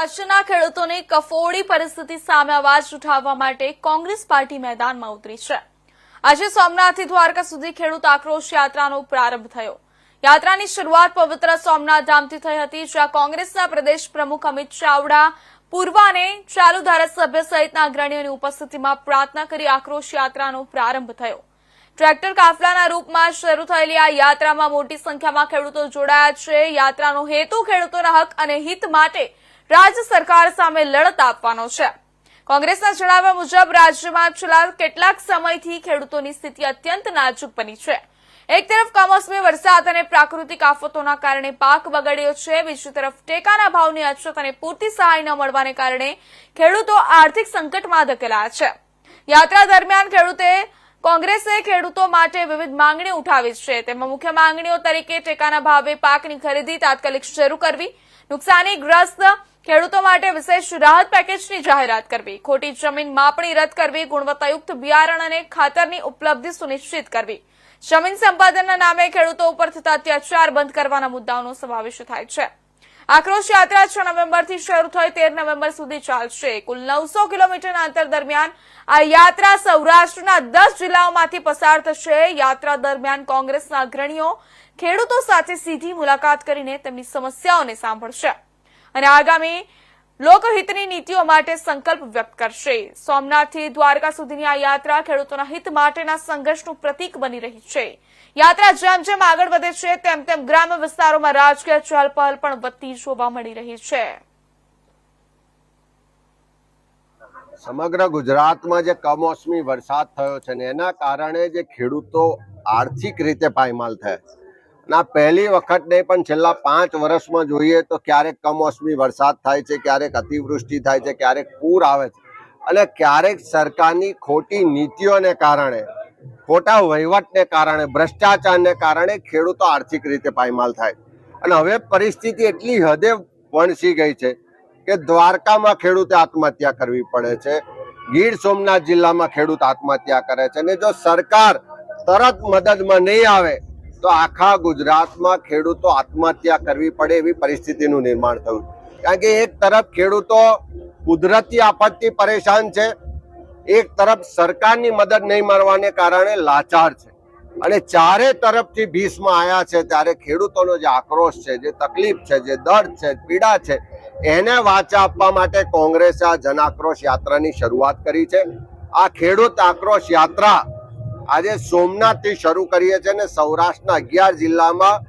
કચ્છના ખેડૂતોની કફોડી પરિસ્થિતિ સામે અવાજ ઉઠાવવા માટે કોંગ્રેસ પાર્ટી મેદાનમાં ઉતરી છે. આજે સોમનાથથી દ્વારકા સુધી ખેડૂત આક્રોશ યાત્રાનો પ્રારંભ થયો. યાત્રાની શરૂઆત પવિત્ર સોમનાથ ધામથી થઈ હતી, જ્યાં કોંગ્રેસના પ્રદેશ પ્રમુખ અમિત ચાવડા, પૂર્વ અને ચાલુ ધારાસભ્ય સહિતના અગ્રણીઓની ઉપસ્થિતિમાં પ્રાર્થના કરી આક્રોશ યાત્રાનો પ્રારંભ થયો. ટ્રેક્ટર કાફલાના રૂપમાં શરૂ થયેલી આ યાત્રામાં મોટી સંખ્યામાં ખેડૂતો જોડાયા છે. યાત્રાનો હેતુ ખેડૂતોના હક અને હિત માટે રાજ્ય સરકાર સામે લડત આપવાનો છે. કોંગ્રેસના જણાવ્યા મુજબ રાજ્યમાં છેલ્લા કેટલાક સમયથી ખેડૂતોની સ્થિતિ અત્યંત નાજુક બની છે. એક તરફ કમોસમી વરસાદ અને પ્રાકૃતિક આફતોના કારણે પાક બગડ્યો છે, બીજી તરફ ટેકાના ભાવની અછત અને પૂરતી સહાય ન મળવાને કારણે ખેડૂતો આર્થિક સંકટમાં ધકેલાયા છે. યાત્રા દરમિયાન ખેડૂતે કોંગ્રેસે ખેડૂતો માટે વિવિધ માંગણીઓ ઉઠાવી છે. તેમાં મુખ્ય માંગણીઓ તરીકે ટેકાના ભાવે પાકની ખરીદી તાત્કાલિક શરૂ કરવી, નુકસાનીગ્રસ્ત ખેડૂતો માટે વિશેષ રાહત પેકેજની જાહેરાત કરવી, ખોટી જમીન માપણી રદ કરવી, ગુણવત્તાયુક્ત બિયારણ અને ખાતરની ઉપલબ્ધિ સુનિશ્ચિત કરવી. જમીન સંપાદનના નામે ખેડૂતો ઉપર થતા અત્યાચાર બંધ કરવાના મુદ્દાઓનો સમાવેશ થાય છે. આક્રોશ યાત્રા છ નવેમ્બરથી શરૂ થઈ, તેર નવેમ્બર સુધી ચાલશે. કુલ નવસો કિલોમીટરના અંતર દરમિયાન આ યાત્રા સૌરાષ્ટ્રના દસ જિલ્લાઓમાંથી પસાર થશે. યાત્રા દરમિયાન કોંગ્રેસના અગ્રણીઓ ખેડૂતો સાથે સીધી મુલાકાત કરીને તેમની સમસ્યાઓને સાંભળશે. અને આગામી લોકહિતની નીતિઓ માટે સંકલ્પ વ્યક્ત કરશે. સોમનાથથી દ્વારકા સુધીની આ યાત્રા ખેડૂતોના હિત માટેના સંઘર્ષનું પ્રતીક બની રહી છે. યાત્રા જેમ જેમ આગળ વધે છે, તેમ તેમ ગ્રામ્ય વિસ્તારોમાં રાજકીય ચહલપહલ પણ વધતી જોવા મળી રહી છે. સમગ્ર ગુજરાતમાં જે કમોસમી વરસાદ થયો છે ને એના કારણે જે ખેડૂતો આર્થિક રીતે પાયમાલ થયા આ પહેલી વખત નહીં, પણ છેલ્લા પાંચ વર્ષમાં જોઈએ તો ક્યારેક કમોસમી વરસાદ થાય છે, ક્યારેક અતિવૃષ્ટિ થાય છે, ક્યારેક પૂર આવે છે. અને ક્યારેક સરકારની ખોટી નીતિઓને કારણે, ખોટા વહીવટને કારણે, ભ્રષ્ટાચારને કારણે ખેડૂતો આર્થિક રીતે પાયમાલ થાય. અને હવે પરિસ્થિતિ એટલી હદે વણસી ગઈ છે કે દ્વારકામાં ખેડૂતે આત્મહત્યા કરવી પડે છે. ગીર સોમનાથ જિલ્લામાં ખેડૂત આત્મહત્યા કરે છે. અને જો સરકાર તરત મદદમાં નહીં આવે તો આખા ગુજરાતમાં ખેડૂતો આત્મહત્યા કરવી પડે એવી પરિસ્થિતિનું નિર્માણ થયું. કારણ કે એક તરફ ખેડૂતો કુદરતી આફતથી પરેશાન છે, એક તરફ સરકારની મદદ નહીં મળવાને કારણે લાચાર છે. અને ચારે તરફથી ભીષમાં આવ્યા છે ત્યારે ખેડૂતોનો જે આક્રોશ છે, જે તકલીફ છે, જે દર્દ છે, પીડા છે, એને વાચા આપવા માટે કોંગ્રેસે આ જન આક્રોશ યાત્રાની શરૂઆત કરી છે. આ ખેડૂત આક્રોશ યાત્રા આજે સોમનાથથી શરૂ કરીએ છીએ અને સૌરાષ્ટ્રના અગિયાર જિલ્લામાં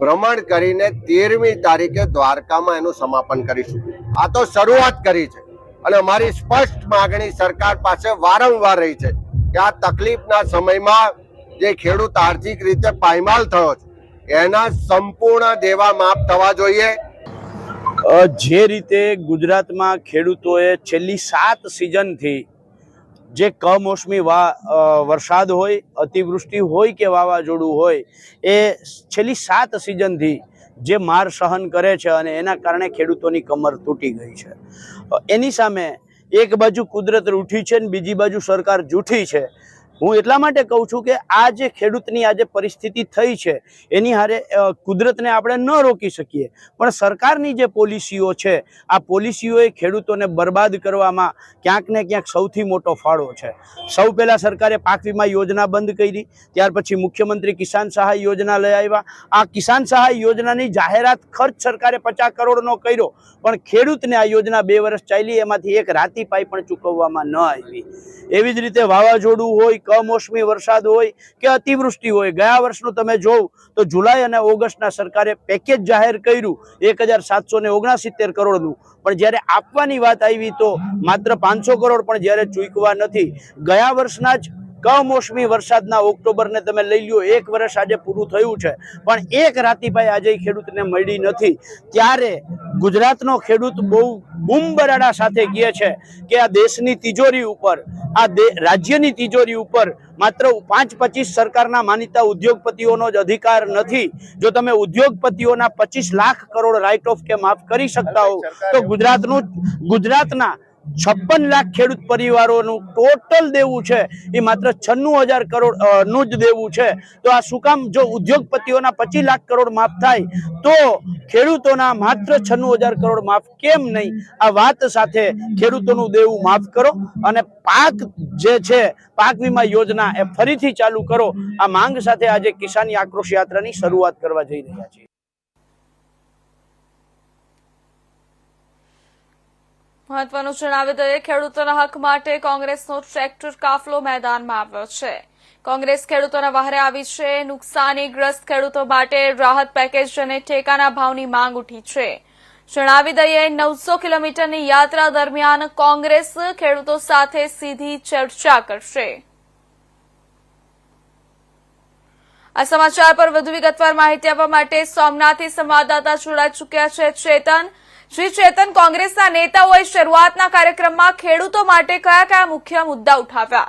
ભ્રમણ કરીને તેરમી તારીખે દ્વારકામાં એનું સમાપન કરીશું. આ તો શરૂઆત કરી છે અને અમારી સ્પષ્ટ માગણી સરકાર પાસે વારંવાર રહી છે કે આ તકલીફના સમયમાં જે ખેડૂત આર્થિક રીતે પાયમાલ થયો છે, એના સંપૂર્ણ દેવા માફ થવા જોઈએ. જે રીતે ગુજરાતમાં ખેડૂતોએ છેલ્લી સાત સિઝનથી જે કમોસમી વા વરસાદ હોય, અતિવૃષ્ટિ હોય કે વાવાઝોડું હોય, એ છેલ્લી સાત સિઝનથી જે માર સહન કરે છે અને એના કારણે ખેડૂતોની કમર તૂટી ગઈ છે. એની સામે એક બાજુ કુદરત રૂઠી છે ને બીજી બાજુ સરકાર જૂઠી છે. હું એટલા માટે કહું છું કે આ જે ખેડૂતની આ જે પરિસ્થિતિ થઈ છે, એની હારે કુદરતને આપણે ન રોકી શકીએ. પણ સરકારની જે પોલિસીઓ છે, આ પોલિસીઓએ ખેડૂતોને બરબાદ કરવામાં ક્યાંક ને ક્યાંક સૌથી મોટો ફાળો છે. સૌ પહેલાં સરકારે પાક વીમા યોજના બંધ કરી, ત્યાર પછી મુખ્યમંત્રી કિસાન સહાય યોજના લઈ આવ્યા. આ કિસાન સહાય યોજનાની જાહેરાત ખર્ચ સરકારે પચાસ કરોડનો કર્યો, પણ ખેડૂતને આ યોજના બે વર્ષ ચાલી, એમાંથી એક રાતી પાઈ પણ ચૂકવવામાં ન આવી. એવી જ રીતે વાવાઝોડું હોય કમોસમી વરસાદ હોય કે અતિવૃષ્ટિ હોય, ગયા વર્ષનું તમે જોવ તો જુલાઈ અને ઓગસ્ટના સરકારે પેકેજ જાહેર કર્યું એક હજાર સાતસો ને કરોડનું. પણ જ્યારે આપવાની વાત આવી તો માત્ર પાંચસો કરોડ પણ જ્યારે ચૂકવા નથી. ગયા વર્ષના જ કમોસમી વરસાદના ઓક્ટોબરને તમે લઈ લ્યો એક વર્ષ આજે પૂરું થયું છે. પણ એક રાતીભાઈ આજે ખેડૂતને મળી નથી. ત્યારે ગુજરાતનો ખેડૂત બહુ બૂમબરાડા સાથે કહે છે કે આ દેશની તિજોરી ઉપર આ રાજ્યની તિજોરી ઉપર માત્ર પાંચ પચીસ સરકારના માનીતા ઉદ્યોગપતિઓનો જ અધિકાર નથી. જો તમે ઉદ્યોગપતિઓના પચીસ લાખ કરોડ રાઇટ ઓફ કે માફ કરી શકતા હો તો ગુજરાતનું ગુજરાતના છપ્પન લાખ ખેડૂત પરિવારોનું ટોટલ દેવું છે, એ માત્ર છન્નું હજાર કરોડનું જ દેવું છે. તો આ શું કામ? જો ઉદ્યોગપતિઓના પચીસ લાખ કરોડ માફ થાય, તો ખેડૂતોના માત્ર છન્નું હજાર કરોડ માફ કેમ નહીં? આ વાત સાથે ખેડૂતોનું દેવું માફ કરો અને પાક જે છે, પાક વીમા યોજના એ ફરીથી ચાલુ કરો. આ માંગ સાથે આજે કિસાની આક્રોશ યાત્રાની શરૂઆત કરવા જઈ રહ્યા છીએ. મહત્વનું જણાવી દઈએ, ખેડૂતોના હક માટે કોંગ્રેસનો ટ્રેક્ટર કાફલો મેદાનમાં આવ્યો છે. કોંગ્રેસ ખેડૂતોના વહારે આવી છે. નુકસાનીગ્રસ્ત ખેડૂતો માટે રાહત પેકેજ અને ટેકાના ભાવની માંગ ઉઠી છે. જણાવી દઈએ, નવસો કિલોમીટરની યાત્રા દરમિયાન કોંગ્રેસ ખેડૂતો સાથે સીધી ચર્ચા કરશે. આ સમાચાર પર વધુ વિગતવાર માહિતી આપવા માટે સોમનાથથી સંવાદદાતા જોડાઈ ચૂક્યા છે. ચેતન શ્રી ચેતન કોંગ્રેસના નેતાઓએ શરૂઆતના કાર્યક્રમમાં ખેડૂતો માટે કયા કયા મુખ્ય મુદ્દા ઉઠાવ્યા?